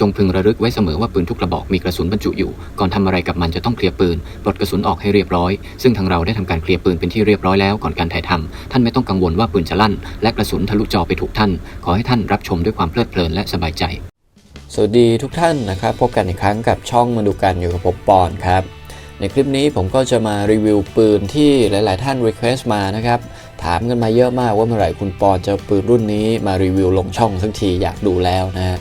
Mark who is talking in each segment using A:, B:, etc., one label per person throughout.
A: จงพึงระลึกไว้เสมอว่าปืนทุกกระบอกมีกระสุนบรรจุอยู่ ก่อนทำอะไรกับมันจะต้องเคลียร์ปืนปลดกระสุนออกให้เรียบร้อย ซึ่งทางเราได้ทำการเคลียร์ปืนเป็นที่เรียบร้อยแล้วก่อนการถ่ายทำท่านไม่ต้องกังวลว่าปืนจะลั่น และกระสุนทะลุจอไปถูกท่าน ขอให้ท่านรับชมด้วยความเพลิดเพลินและสบายใจ
B: สวัสดีทุกท่านนะครับ พบกันอีกครั้งกับช่องมาดูกันอยู่กับผมปอนครับ ในคลิปนี้ผมก็จะมารีวิวปืนที่หลาย ๆ ท่านรีเควสต์มานะครับถามกันมาเยอะมากว่าเมื่อไหร่คุณปอนจะปืนรุ่นนี้มารีวิวลงช่องสักทีอยากดูแล้วนะ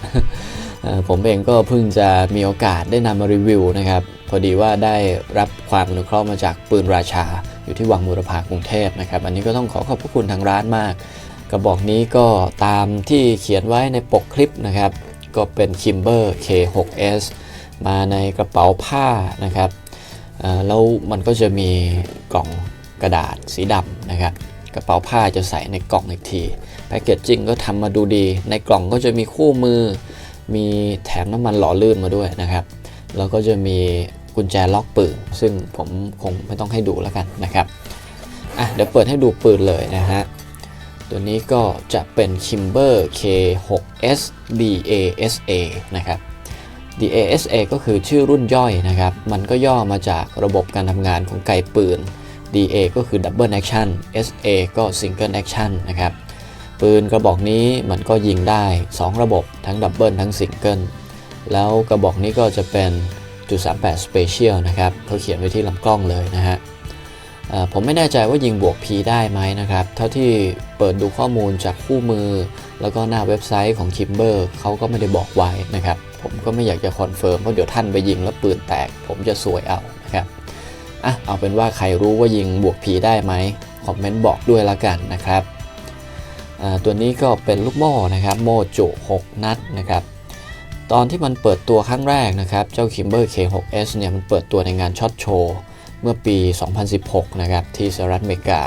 B: ผมเองก็เพิ่งจะมีโอกาสได้นำมารีวิวนะครับ พอดีว่าได้รับความอนุเคราะห์มาจากปืนราชา อยู่ที่วังบูรพากรุงเทพนะครับ อันนี้ก็ต้องขอขอบพระคุณทางร้านมาก กระบอกนี้ก็ตามที่เขียนไว้ในปกคลิปนะครับ ก็เป็น Kimber K6S มาในกระเป๋าผ้านะครับแล้วมันก็จะมีกล่องกระดาษสีดำนะครับกระเป๋าผ้าจะใส่ในกล่องอีกทีแพคเกจจิ้งก็ทำมาดูดี ในกล่องก็จะมีคู่มือ มีแถมน้ำมันหล่อลื่นมาด้วยนะครับแล้วก็จะมีกุญแจล็อกปืน ซึ่งผมคงไม่ต้องให้ดูแล้วกันนะครับอะเดี๋ยวเปิดให้ดูปืนเลยนะฮะ ตัวนี้ก็จะเป็น Kimber K6S DASA นะครับ DASA ก็คือชื่อรุ่นย่อยนะครับ มันก็ย่อมาจากระบบการทำงานของไกปืน DA ก็คือ Double Action SA ก็ Single Action นะครับ ปืนกระบอกนี้มันก็ยิงได้ 2 ระบบทั้ง Double ทั้ง Single แล้วกระบอกนี้ก็จะเป็นจุด38 Special นะครับเขาเขียนไว้ที่ลำกล้องเลยนะฮะผมไม่แน่ใจว่ายิงบวก P ได้ไหมนะครับ เท่าที่เปิดดูข้อมูลจากคู่มือ แล้วก็หน้าเว็บไซต์ของ Kimber เขาก็ไม่ได้บอกไว้นะครับ ผมก็ไม่อยากจะคอนเฟิร์มเพราะเดี๋ยวท่านไปยิงแล้วปืนแตก ผมจะสวยเอานะครับอะเอาเป็นว่าใครรู้ว่ายิงบวก P ได้ไหมคอมเมนต์บอกด้วยละกันนะครับ ตัวนี้ก็เป็นลูกโม่นะครับโมจุ6นัดนะครับตอนที่มันเปิดตัวครั้งแรกนะครับเจ้า Kimber K6S เนี่ยมันเปิดตัวในงานช็อตโชว์เมื่อปี 2016 นะครับที่สหรัฐอเมริกา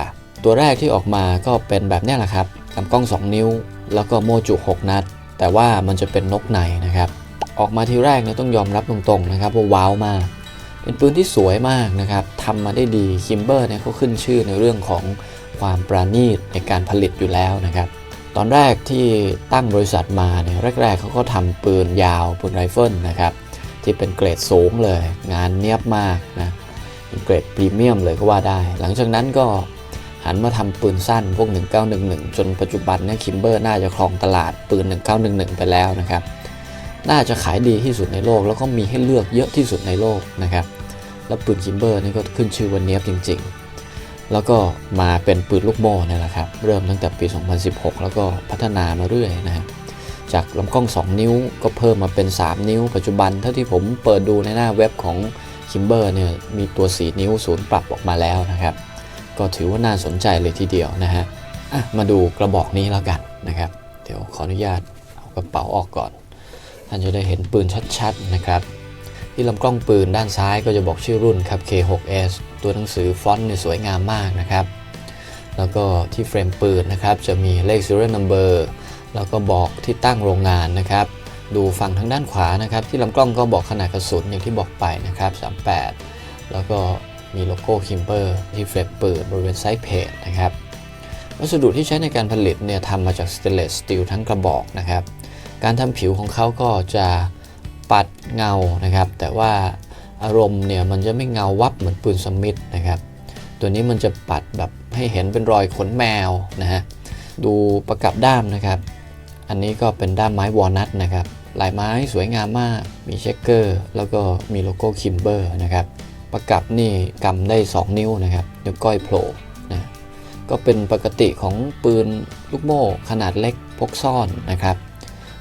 B: ตัวแรกที่ออกมาก็เป็นแบบนี้แหละครับลำกล้อง 2 นิ้ว แล้วก็โมจุ 6 นัด แต่ว่ามันจะเป็นนกในนะครับ ออกมาทีแรกเนี่ยต้องยอมรับตรงๆนะครับว่าว้าวมาก เป็นปืนที่สวยมากนะครับทำมาได้ดีคิมเบอร์เนี่ยเขาขึ้นชื่อในเรื่องของ ความปราณีตในการผลิตอยู่แล้วนะครับตอนแรกที่ตั้งบริษัทมาเนี่ยแรก ๆเขาก็ทำปืนยาวปืนไรเฟิลนะครับที่เป็นเกรดสูงเลย งานเนียบมากนะเป็นเกรดพรีเมียมเลยก็ว่าได้ หลังจากนั้นก็หันมาทำปืนสั้นพวก 1911 จนปัจจุบันเนี่ยคิมเบอร์น่าจะครองตลาดปืน 1911 ไปแล้วนะครับน่าจะขายดีที่สุดในโลก แล้วก็มีให้เลือกเยอะที่สุดในโลกนะครับแล้วปืนคิมเบอร์นี่ก็ขึ้นชื่อวันเนี้ยบจริง ๆ แล้วก็มาเป็นปืนลูกโม่เนี่ยแหละครับเริ่มตั้งแต่ปี 2016 แล้วก็พัฒนามาเรื่อยนะครับจากลำกล้อง 2 นิ้วก็เพิ่มมาเป็น 3 นิ้ว ปัจจุบันเท่าที่ผมเปิดดูในหน้าเว็บของคิมเบอร์เนี่ยมีตัว 4 นิ้วศูนย์ปรับออกมาแล้วนะครับ ก็ถือว่าน่าสนใจเลยทีเดียวนะฮะอะมาดูกระบอกนี้แล้วกันนะครับ เดี๋ยวขออนุญาตเอากระเป๋าออกก่อน ท่านจะได้เห็นปืนชัดๆนะครับ ที่ลำกล้องปืนด้านซ้ายก็จะบอกชื่อรุ่นครับ K6S ตัวหนังสือฟอนต์เนี่ยสวยงามมากนะครับ แล้วก็ที่เฟรมปืนนะครับจะมีเลข serial number แล้วก็บอกที่ตั้งโรงงานนะครับ ดูฝั่งทางด้านขวานะครับ ที่ลำกล้องก็บอกขนาดกระสุนอย่างที่บอกไปนะครับ 38 แล้วก็มีโลโก้คิมเบอร์ที่เฟรมปืนบริเวณไซส์เพจนะครับ วัสดุที่ใช้ในการผลิตเนี่ยทำมาจากสเตนเลสสตีลทั้งกระบอกนะครับ การทำผิวของเขาก็จะ ปัดเงานะครับ แต่ว่าอารมณ์เนี่ยมันจะไม่เงาวับเหมือนปืนสมิธนะครับ ตัวนี้มันจะปัดแบบให้เห็นเป็นรอยขนแมวนะฮะดูประกับด้ามนะครับ อันนี้ก็เป็นด้ามไม้วอลนัทนะครับลายไม้สวยงามมากมีเช็คเกอร์ แล้วก็มีโลโก้คิมเบอร์นะครับประกับนี่กำได้ 2 นิ้วนะครับนิ้วก้อยโผล่นะก็เป็นปกติของปืนลูกโม่ขนาดเล็กพกซ่อนนะครับ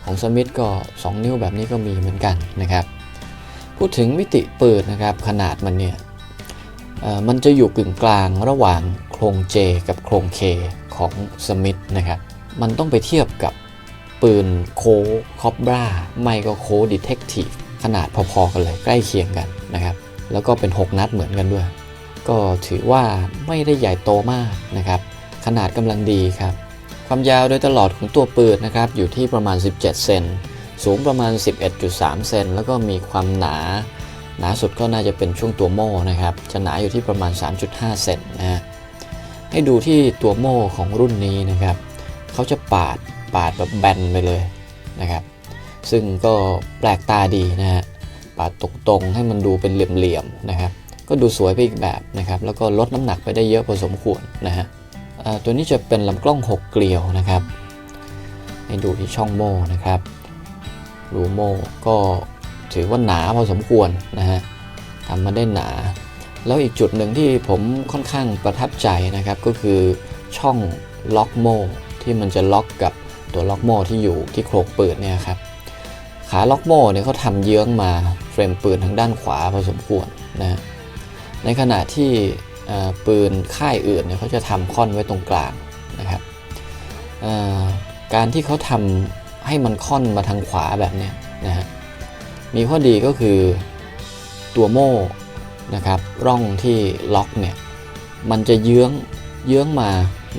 B: ของสมิธก็ 2 นิ้วแบบนี้ก็มีเหมือนกันนะครับ พูดถึงมิติปืนนะครับขนาดมันเนี่ยมันจะอยู่กึ่งกลางระหว่างโครง J กับโครง K ของสมิธนะครับ มันต้องไปเทียบกับปืนโคคอบราไม่ก็โคดีเทคทีฟขนาดพอๆกันเลยใกล้เคียงกันนะครับ แล้วก็เป็น 6 นัดเหมือนกันด้วย ก็ถือว่าไม่ได้ใหญ่โตมากนะครับ ขนาดกำลังดีครับ ความยาวโดยตลอดของตัวปืนนะครับอยู่ที่ประมาณ 17 เซน สูงประมาณ 11.3 เซน แล้วก็มีความหนา หนาสุดก็น่าจะเป็นช่วงตัวโม่นะครับ จะหนาอยู่ที่ประมาณ 3.5 เซนนะฮะ ให้ดูที่ตัวโม่ของรุ่นนี้นะครับ เขาจะปาด ปาดแบบแบนไปเลยนะครับ ซึ่งก็แปลกตาดีนะฮะ ปาดตรงๆให้มันดูเป็นเหลี่ยมๆนะครับ ก็ดูสวยไปอีกแบบนะครับ แล้วก็ลดน้ำหนักไปได้เยอะพอสมควรนะฮะ ตัวนี้จะเป็นลำกล้อง 6 เกลียวนะครับ ให้ดูที่ช่องโม่นะครับรูโม่ก็ถือว่าหนาพอสมควรนะฮะทำมาได้หนา แล้วอีกจุดหนึ่งที่ผมค่อนข้างประทับใจนะครับก็คือช่องล็อกโม่ที่มันจะล็อกกับตัวล็อกโม่ที่อยู่ที่โครงปืนเนี่ยครับขาล็อกโม่เนี่ยเขาทำเยื้องมาเฟรมปืนทางด้านขวาพอสมควรนะฮะในขณะที่ ปืนค่ายอื่นเนี่ยเขาจะทำค่อนไว้ตรงกลางนะครับการที่เขาทำให้มันค่อนมาทางขวาแบบนี้นะฮะมีข้อดีก็คือตัวโม่นะครับร่องที่ล็อกเนี่ยมันจะเยื้องเยื้องมา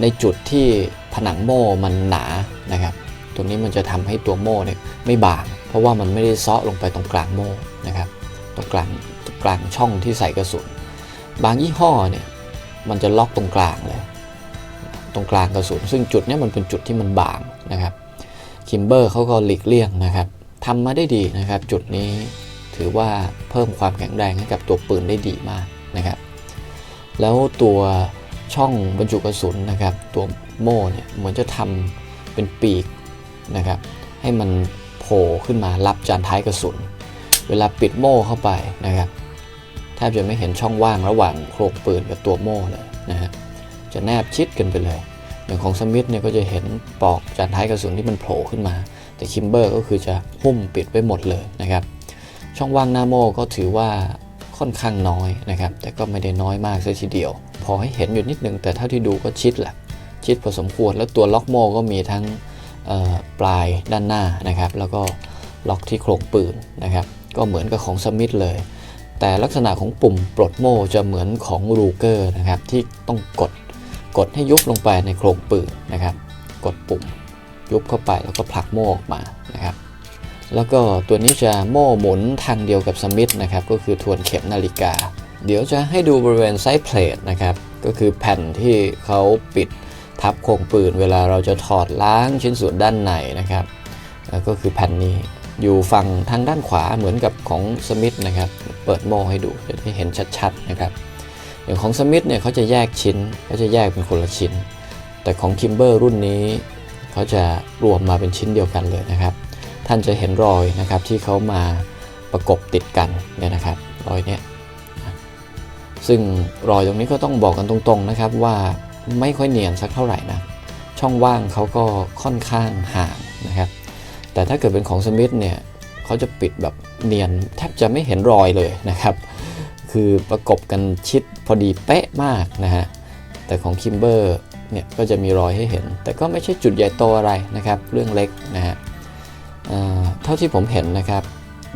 B: ในจุดที่ผนังโม่มันหนานะครับตัวนี้มันจะทำให้ตัวโม่เนี่ยไม่บาง เพราะว่ามันไม่ได้เซาะลงไปตรงกลางโม่นะครับตรงกลางตรงกลางช่องที่ใส่กระสุน บางยี่ห้อเนี่ยมันจะล็อกตรงกลางเลย ตรงกลางกระสุน ซึ่งจุดนี้มันเป็นจุดที่มันบางนะครับคิมเบอร์เขาก็หลีกเลี่ยงนะครับทำมาได้ดีนะครับ จุดนี้ถือว่าเพิ่มความแข็งแรงให้กับตัวปืนได้ดีมากนะครับ แล้วตัวช่องบรรจุกระสุนนะครับ ตัวโม่เนี่ยเหมือนจะทำเป็นปีกนะครับ ให้มันโผล่ขึ้นมารับจานท้ายกระสุน เวลาปิดโม่เข้าไปนะครับ แทบจะไม่เห็นช่องว่างระหว่างโครงปืนกับตัวโม่เลยนะฮะจะแนบชิดกันไปเลย อย่างของสมิธเนี่ยก็จะเห็นปลอกจานท้ายกระสุนที่มันโผล่ขึ้นมา แต่คิมเบอร์ก็คือจะหุ้มปิดไว้หมดเลยนะครับ ช่องว่างหน้าโม่ก็ถือว่าค่อนข้างน้อยนะครับ แต่ก็ไม่ได้น้อยมากซะทีเดียว พอให้เห็นอยู่นิดนึงแต่เท่าที่ดูก็ชิดแหละชิดพอสมควรแล้วตัวล็อกโม่ก็มีทั้งปลายด้านหน้านะครับ แล้วก็ล็อกที่โครงปืนนะครับ ก็เหมือนกับของสมิธเลย แต่ลักษณะของปุ่มปลดโม่จะเหมือนของรูเกอร์นะครับ ที่ต้องกดกดให้ยุบลงไปในโครงปืนนะครับ กดปุ่มยุบเข้าไปแล้วก็ผลักโม่ออกมานะครับ แล้วก็ตัวนี้จะโม่หมุนทางเดียวกับสมิธนะครับ ก็คือทวนเข็มนาฬิกา เดี๋ยวจะให้ดูบริเวณไซส์เพลทนะครับ ก็คือแผ่นที่เขาปิดทับโครงปืน เวลาเราจะถอดล้างชิ้นส่วนด้านในนะครับ ก็คือแผ่นนี้ อยู่ฝั่งทางด้านขวาเหมือนกับของสมิธนะครับ เปิดโม่ให้ดูจะได้เห็นชัดๆนะครับ อย่างของสมิธเนี่ยเขาจะแยกชิ้นเขาจะแยกเป็นคนละชิ้น แต่ของคิมเบอร์รุ่นนี้เขาจะรวมมาเป็นชิ้นเดียวกันเลยนะครับ ท่านจะเห็นรอยนะครับที่เขามาประกบติดกันเนี่ยนะครับรอยเนี้ยซึ่งรอยตรงนี้ก็ต้องบอกกันตรงๆนะครับว่าไม่ค่อยเนียนสักเท่าไหร่นะช่องว่างเขาก็ค่อนข้างห่างนะครับ แต่ถ้าเกิดเป็นของสมิธเนี่ยเขาจะปิดแบบเนียนแทบจะไม่เห็นรอยเลยนะครับ คือประกบกันชิดพอดีเป๊ะมากนะฮะ แต่ของคิมเบอร์เนี่ยก็จะมีรอยให้เห็น แต่ก็ไม่ใช่จุดใหญ่โตอะไรนะครับ เรื่องเล็กนะฮะเท่าที่ผมเห็นนะครับ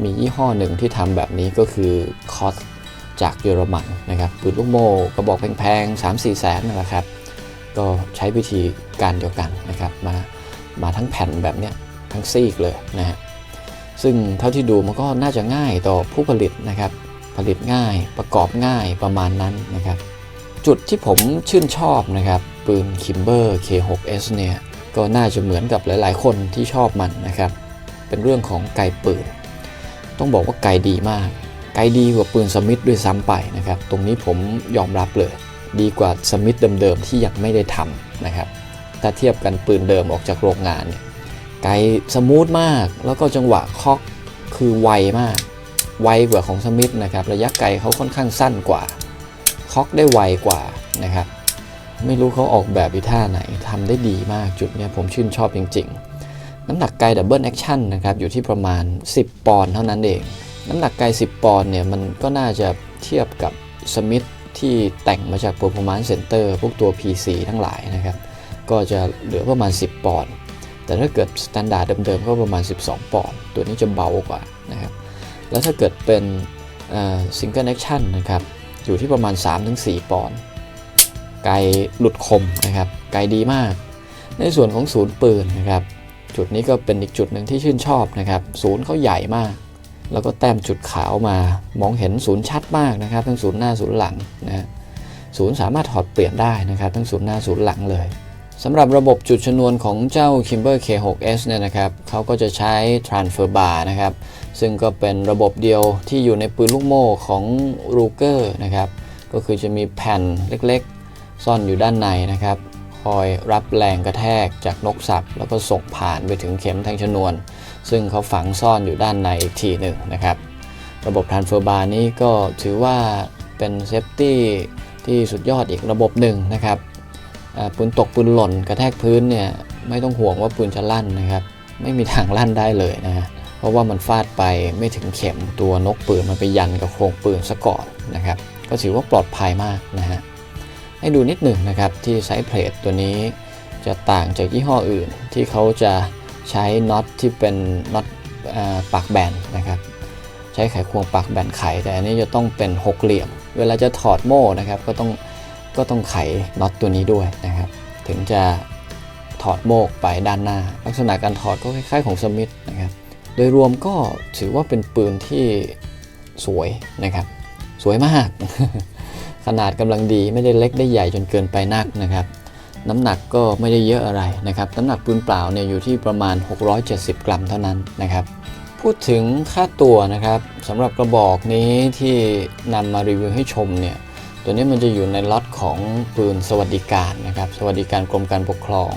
B: มียี่ห้อหนึ่งที่ทำแบบนี้ก็คือคอสจากเยอรมันนะครับปืนลูกโม่กระบอกแพงๆ 3 4 แสนนั่นแหละครับ ก็ใช้วิธีการเดียวกันนะครับ มามาทั้งแผ่นแบบเนี้ย ทั้งซีกเลยนะฮะซึ่งเท่าที่ดูมันก็น่าจะง่ายต่อผู้ผลิตนะครับ ผลิตง่ายประกอบง่ายประมาณนั้นนะครับ จุดที่ผมชื่นชอบนะครับปืน Kimber K6S เนี่ยก็น่าจะเหมือนกับหลาย ๆ คนที่ชอบมันนะครับ เป็นเรื่องของไกปืน ต้องบอกว่าไกดีมาก ไกดีกว่าปืนสมิธด้วยซ้ำไปนะครับ ตรงนี้ผมยอมรับเลย ดีกว่าสมิธเดิม ๆ ที่ยังไม่ได้ทำนะครับ ถ้าเทียบกันปืนเดิมออกจากโรงงานเนี่ย ไกสมูทมาก แล้วก็จังหวะเคอกคือไวมาก ไวกว่าของสมิธนะครับ ระยะไกลเขาค่อนข้างสั้นกว่าเคอกได้ไวกว่านะครับ ไม่รู้เขาออกแบบอีท่าไหนทำได้ดีมากจุดนี้ผมชื่นชอบจริง ๆ น้ำหนักไกลดับเบิลแอคชั่นนะครับ อยู่ที่ประมาณ 10 ปอนด์เท่านั้นเอง น้ำหนักไกล 10 ปอนด์เนี่ยมันก็น่าจะเทียบกับสมิธที่แต่งมาจาก Performance Center พวกตัว PC ทั้งหลายนะครับ ก็จะเหลือประมาณ 10 ปอนด์ แต่ถ้าเกิดสแตนดาร์ดเดิมๆก็ประมาณ 12 ปอนด์ตัวนี้จะเบากว่านะครับแล้วถ้าเกิดเป็นซิงเกิลแอคชั่นนะครับอยู่ที่ประมาณ 3-4 ปอนด์ไกลหลุดคมนะครับไกลดีมาก ในส่วนของศูนย์ปืนนะครับจุดนี้ก็เป็นอีกจุดหนึ่งที่ชื่นชอบนะครับศูนย์เขาใหญ่มาก แล้วก็แต้มจุดขาวมามองเห็นศูนย์ชัดมากนะครับ ทั้งศูนย์หน้าศูนย์หลังนะศูนย์สามารถถอดเปลี่ยนได้นะครับ ทั้งศูนย์หน้าศูนย์หลังเลย สำหรับระบบจุดชนวนของเจ้า Kimber K6S เนี่ยนะครับเขาก็จะใช้ transfer bar นะครับ ซึ่งก็เป็นระบบเดียวที่อยู่ในปืนลูกโม่ของ Ruger นะครับ ก็คือจะมีแผ่นเล็กๆ ซ่อนอยู่ด้านในนะครับ คอยรับแรงกระแทกจากนกสับ แล้วก็ส่งผ่านไปถึงเข็มแทงชนวน ซึ่งเขาฝังซ่อนอยู่ด้านในอีกทีหนึ่งนะครับ ระบบ transfer bar นี้ก็ถือว่าเป็นเซฟตี้ที่สุดยอดอีกระบบหนึ่งนะครับ ปืนตกปืนหล่นกระแทกพื้นเนี่ยไม่ต้องห่วงว่าปืนจะลั่นนะครับ ไม่มีทางลั่นได้เลยนะเพราะว่ามันฟาดไปไม่ถึงเข็มตัวนกปืนมันไปยันกับโครงปืนซะก่อนนะครับ ก็ถือว่าปลอดภัยมากนะฮะให้ดูนิดหนึ่งนะครับที่ไซส์เพลทตัวนี้จะต่างจากยี่ห้ออื่น ที่เขาจะใช้น็อตที่เป็นน็อตปากแบนนะครับใช้ไขควงปากแบนไข แต่อันนี้จะต้องเป็นหกเหลี่ยม เวลาจะถอดโม่นะครับก็ต้อง ก็ต้องไขน็อตตัวนี้ด้วยนะครับ ถึงจะถอดโมกไปด้านหน้า ลักษณะการถอดก็คล้ายๆของสมิธนะครับ โดยรวมก็ถือว่าเป็นปืนที่สวยนะครับ สวยมาก ขนาดกำลังดีไม่ได้เล็กได้ใหญ่จนเกินไปนักนะครับ น้ำหนักก็ไม่ได้เยอะอะไรนะครับ น้ำหนักปืนเปล่าเนี่ยอยู่ที่ประมาณ 670 กรัมเท่านั้นนะครับพูดถึงค่าตัวนะครับสำหรับกระบอกนี้ที่นำมารีวิวให้ชมเนี่ย ตัวนี้มันจะอยู่ในล็อตของปืนสวัสดิการนะครับ สวัสดิการกรมการปกครอง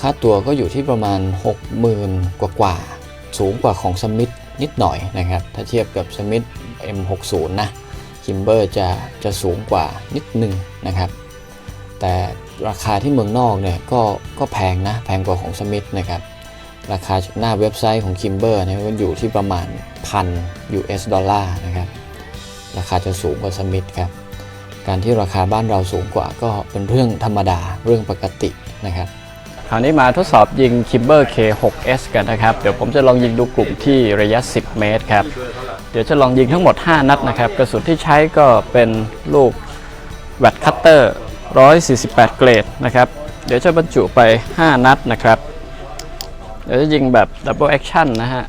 B: ค่าตัวก็อยู่ที่ประมาณ 60,000 กว่ากว่า สูงกว่าของสมิธนิดหน่อยนะครับ ถ้าเทียบกับสมิธ M60 นะคิมเบอร์จะจะสูงกว่านิดนึงนะครับ แต่ราคาที่เมืองนอกเนี่ยก็ก็แพงนะแพงกว่าของสมิธนะครับ ราคาจากหน้าเว็บไซต์ของ Kimber เนี่ยก็อยู่ที่ประมาณพัน US ดอลลาร์นะครับ ราคาจะสูงกว่าสมิธครับ การที่ราคาบ้านเราสูงกว่าก็เป็นเรื่องธรรมดาเรื่องปกตินะครับ
C: คราวนี้มาทดสอบยิง Kimber K6S กันนะครับ เดี๋ยวผมจะลองยิงดูกลุ่มที่ระยะ 10 เมตรครับ เดี๋ยวจะลองยิงทั้งหมด 5 นัดนะครับ กระสุนที่ใช้ก็เป็นลูกแวดคัตเตอร์ 148 เกรดนะครับ เดี๋ยวจะบรรจุไป 5 นัดนะครับ เดี๋ยวจะยิงแบบดับเบิลแอคชั่นนะฮะ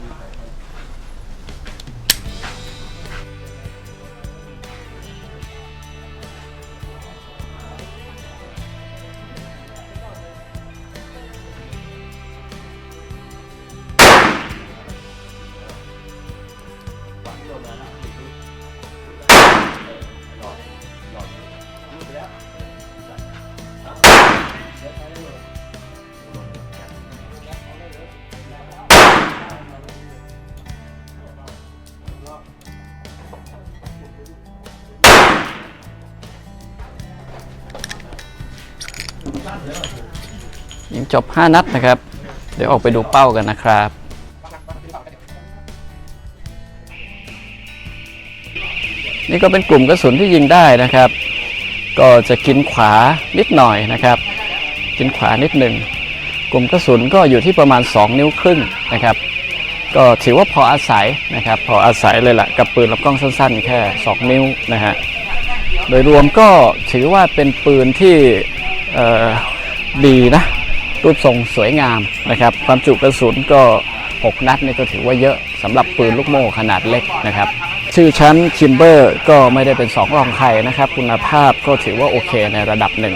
C: ยิงจบ 5 นัดนะครับ เดี๋ยวออกไปดูเป้ากันนะครับ นี่ก็เป็นกลุ่มกระสุนที่ยิงได้นะครับ ก็จะกินขวานิดหน่อยนะครับ กินขวานิดหนึ่งกลุ่มกระสุนก็อยู่ที่ประมาณ 2 นิ้วครึ่งนะครับ ก็ถือว่าพออาศัยนะครับ พออาศัยเลยล่ะกับปืนลำกล้องสั้นๆ แค่ 2 นิ้วนะฮะโดยรวมก็ถือว่าเป็นปืนที่ ดีนะ รูปทรงสวยงามนะครับ ความจุกระสุนก็ 6 นัดนี่ก็ถือว่าเยอะสำหรับปืนลูกโม่ขนาดเล็กนะครับ ชื่อชั้นคิมเบอร์ก็ไม่ได้เป็น2รองใครนะครับ คุณภาพก็ถือว่าโอเคในระดับหนึ่ง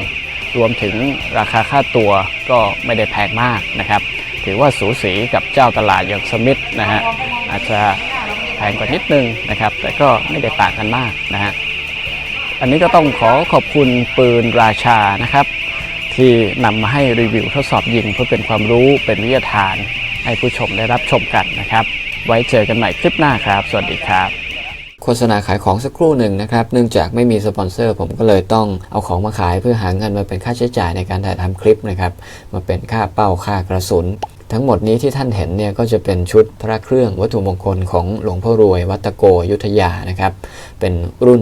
C: รวมถึงราคาค่าตัวก็ไม่ได้แพงมากนะครับ ถือว่าสูสีกับเจ้าตลาดอย่างสมิธนะฮะอาจจะแพงกว่านิดนึงนะครับ แต่ก็ไม่ได้ต่างกันมากนะฮะอันนี้ก็ต้องขอขอบคุณปืนราชานะครับ ที่นำมาให้รีวิวทดสอบยิงเพื่อเป็นความรู้เป็นวิทยาทาน ให้ผู้ชมได้รับชมกันนะครับ ไว้เจอกันใหม่คลิปหน้าครับ สวัสดีครับ
B: โฆษณาขายของสักครู่หนึ่งนะครับ เนื่องจากไม่มีสปอนเซอร์ ผมก็เลยต้องเอาของมาขายเพื่อหาเงินมาเป็นค่าใช้จ่ายในการถ่ายทำคลิปนะครับ มาเป็นค่าเป้าค่ากระสุนทั้งหมดนี้ที่ท่านเห็นเนี่ยก็จะเป็นชุดพระเครื่องวัตถุมงคลของหลวงพ่อรวย วัตโกยุทธยานะครับ เป็นรุ่น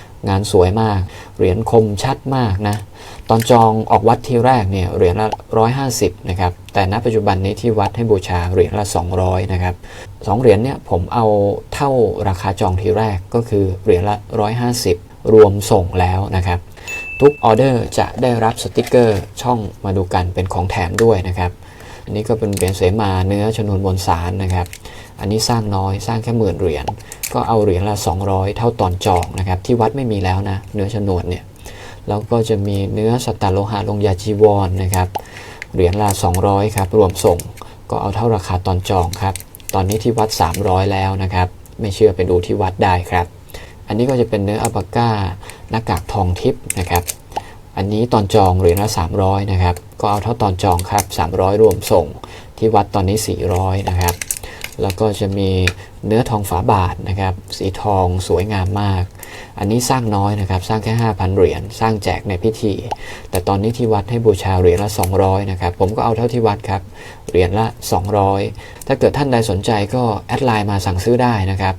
B: งานสวยมาก เหรียญคมชัดมากนะ ตอนจองออกวัดที่แรกเนี่ยเหรียญละ 150 นะครับ แต่ณปัจจุบันนี้ที่วัดให้บูชาเหรียญละ 200 นะครับสองเหรียญเนี่ยผมเอาเท่าราคาจองทีแรกก็คือเหรียญละ 150 รวมส่งแล้วนะครับ ทุกออเดอร์จะได้รับสติกเกอร์ช่องมาดูกันเป็นของแถมด้วยนะครับ อันนี้ก็เป็นเหรียญเสมาเนื้อชนวนมวลสารนะครับ อันนี้สร้างน้อยสร้างแค่หมื่นเหรียญก็เอาเหรียญละ 200 เท่าตอนจองนะครับ ที่วัดไม่มีแล้วนะ เนื้อชนวนเนี่ยแล้วก็จะมีเนื้อสตตโลหะลงยาจีวรนนะครับ เหรียญละ 200 ครับ รวมส่งก็เอาเท่าราคาตอนจองครับ ตอนนี้ที่วัด 300 แล้วนะครับ ไม่เชื่อไปดูที่วัดได้ครับ อันนี้ก็จะเป็นเนื้ออัปาก้าหน้ากากทองทิพย์นะครับอันนี้ตอนจองเหรียญละ 300 นะครับ ก็เอาเท่าตอนจองครับ 300 รวมส่ง ที่วัดตอนนี้ 400 นะครับ แล้วก็จะมีเนื้อทองฝาบาทนะครับสีทองสวยงามมาก อันนี้สร้างน้อยนะครับสร้างแค่ 5,000 เหรียญสร้างแจกในพิธี แต่ตอนนี้ที่วัดให้บูชาเหรียญละ 200นะครับผมก็เอาเท่าที่วัดครับเหรียญละ 200 ถ้าเกิดท่านใดสนใจก็แอดไลน์มาสั่งซื้อได้นะครับ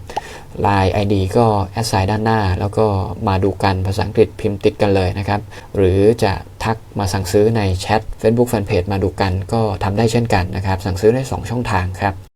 B: ไลน์ ID ก็แอดไซน์ด้านหน้า แล้วก็มาดูกันภาษาอังกฤษพิมพ์ติดกันเลยนะครับ หรือจะทักมาสั่งซื้อในแชท Facebook Fanpage มาดูกันก็ทำได้เช่นกันนะครับ สั่งซื้อได้ 2 ช่องทางครับ